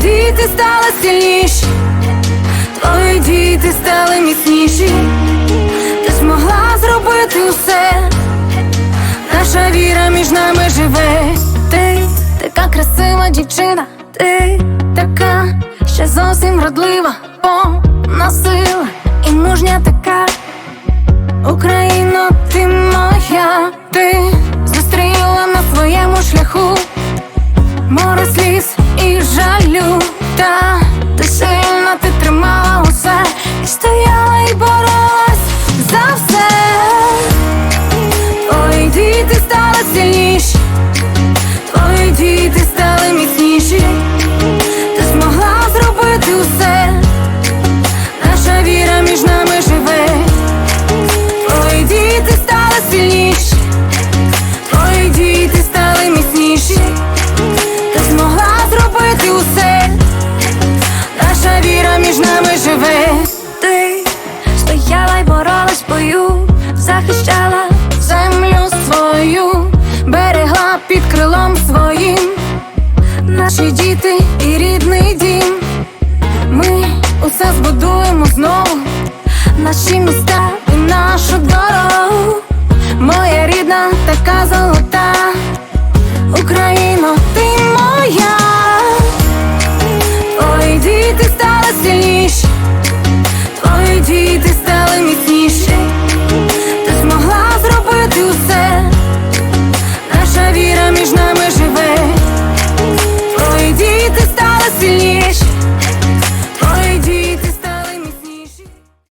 діти стали сильніші, твої діти стали міцніші, ти змогла зробити все, наша віра між нами живе, ти така красива дівчина, ти така, ще зовсім вродлива, понасила і мужня така. Ти стояла й боролась в бою, захищала землю свою, берегла під крилом своїм, наші діти і рідний дім. Ми усе збудуємо знову, наші міста